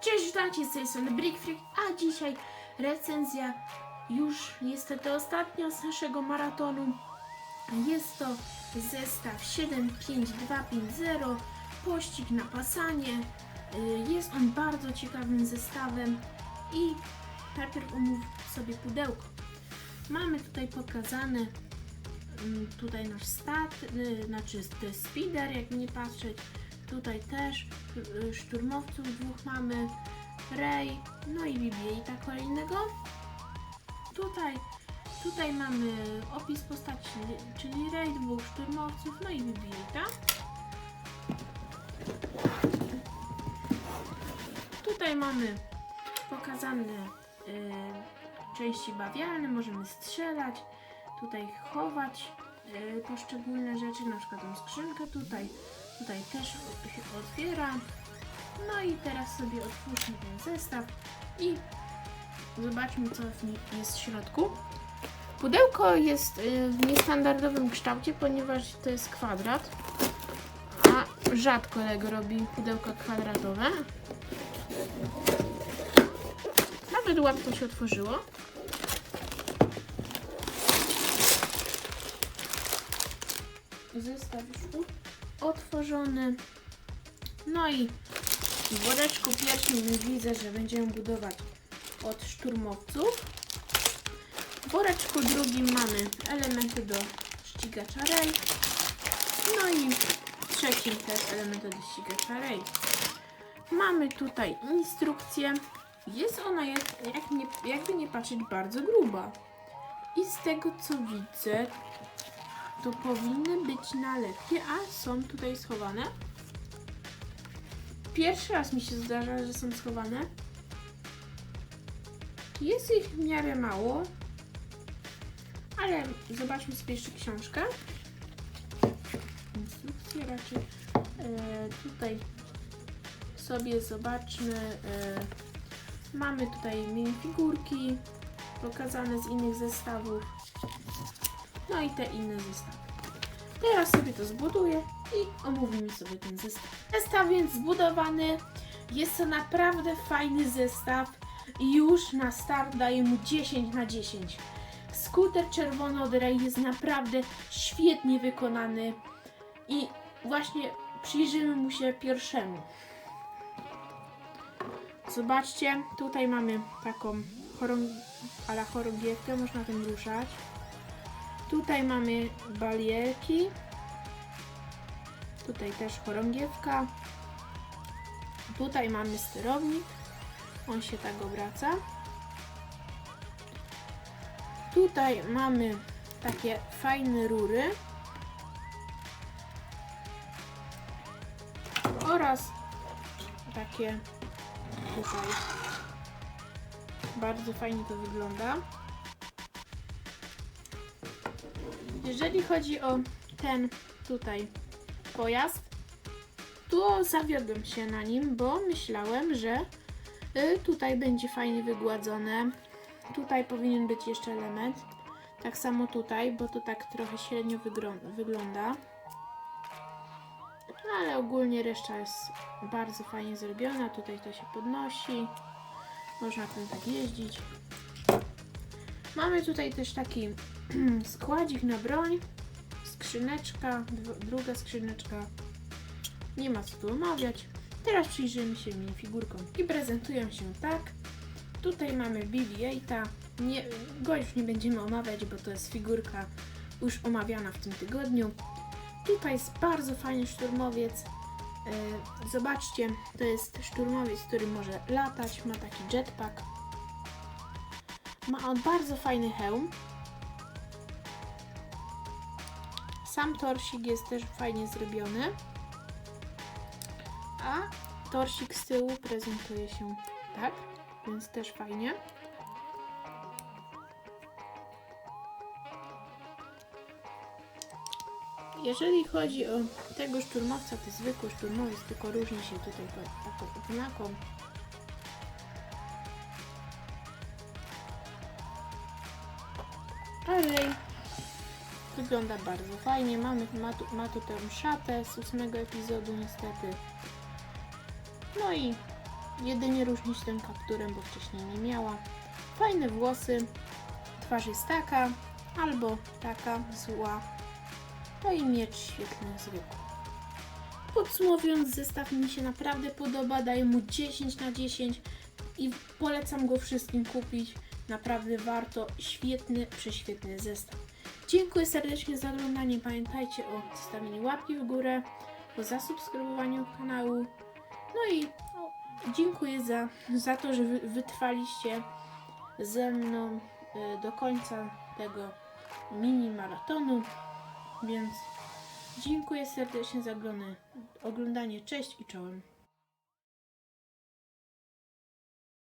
Cześć, witajcie z tej strony Brick Freak, a dzisiaj recenzja już niestety ostatnia z naszego maratonu. Jest to zestaw 75250, pościg na pasanie. Y, Jest on bardzo ciekawym zestawem i najpierw omów sobie pudełko. Mamy tutaj pokazane mm, tutaj nasz stat, y, znaczy to jest speeder, jak nie patrzeć. Tutaj też y, szturmowców dwóch mamy, Ray, no i BB-8 kolejnego. Tutaj, tutaj mamy opis postaci, czyli Ray, dwóch szturmowców, no i BB-8. Tutaj mamy pokazane y, części bawialne, możemy strzelać, tutaj chować y, poszczególne rzeczy, na przykład tą skrzynkę tutaj, tutaj też się otwiera. No i teraz sobie otwórzmy ten zestaw i zobaczmy co w nim jest w środku. Pudełko jest y, w niestandardowym kształcie, ponieważ to jest kwadrat, a rzadko Lego robi pudełka kwadratowe. Nawet łatwo się otworzyło. Zestaw już tu otworzony. No i w woreczku pierwszym widzę, że będziemy budować od szturmowców. W woreczku drugim mamy elementy do ścigacza Ray. No i w trzecim też elementy do ścigacza Ray. Mamy tutaj instrukcję. Jest ona jak, jak nie, jakby nie patrzeć bardzo gruba. I z tego co widzę, to powinny być nalepki, a są tutaj schowane. Pierwszy raz mi się zdarza, że są schowane. Jest ich w miarę mało, ale zobaczmy sobie jeszcze książkę. Instrukcję raczej. E, tutaj sobie zobaczmy. E, mamy tutaj minifigurki pokazane z innych zestawów. No i te inne zestawy. Teraz sobie to zbuduję i omówimy sobie ten zestaw. Zestaw więc zbudowany. Jest to naprawdę fajny zestaw. I już na start daję mu 10 na 10. Skuter czerwony od Ray jest naprawdę świetnie wykonany. I właśnie przyjrzymy mu się pierwszemu. Zobaczcie, tutaj mamy taką chorą, ala chorągiewkę, można tym ruszać. Tutaj mamy balierki. Tutaj też chorągiewka. Tutaj mamy sterownik. On się tak obraca. Tutaj mamy takie fajne rury. Oraz takie tutaj. Bardzo fajnie to wygląda. Jeżeli chodzi o ten tutaj pojazd, to zawiodłem się na nim, bo myślałem, że y, tutaj będzie fajnie wygładzone. Tutaj powinien być jeszcze element. Tak samo tutaj, bo to tak trochę średnio wyglą- wygląda. Ale ogólnie reszta jest bardzo fajnie zrobiona. Tutaj to się podnosi. Można tym tak jeździć. Mamy tutaj też taki składzik na broń, skrzyneczka, druga skrzyneczka. Nie ma co tu omawiać. Teraz przyjrzymy się minifigurkom i prezentują się tak. Tutaj mamy BB-8. Nie, go już nie będziemy omawiać, bo to jest figurka już omawiana w tym tygodniu. Tutaj jest bardzo fajny szturmowiec. E, Zobaczcie, to jest szturmowiec, który może latać, ma taki jetpack. Ma on bardzo fajny hełm. Sam torsik jest też fajnie zrobiony. A torsik z tyłu prezentuje się tak, więc też fajnie. Jeżeli chodzi o tego szturmowca, to zwykły szturmowiec, tylko różni się tutaj taką oznaką. Wygląda bardzo fajnie. Mamy, ma, tu, ma tu tę szatę z ósmego epizodu niestety. No i jedynie różnić tym kapturem, bo wcześniej nie miała. Fajne włosy, twarz jest taka albo taka zła. No i miecz świetny, zwykły. Podsumowując, zestaw mi się naprawdę podoba, daję mu 10 na 10 i polecam go wszystkim kupić. Naprawdę warto, świetny, prześwietny zestaw. Dziękuję serdecznie za oglądanie. Pamiętajcie o zostawieniu łapki w górę, o zasubskrybowaniu kanału. No i no, dziękuję za, za to, że wy, wytrwaliście ze mną y, do końca tego mini maratonu. Więc dziękuję serdecznie za oglądanie. Cześć i czołem.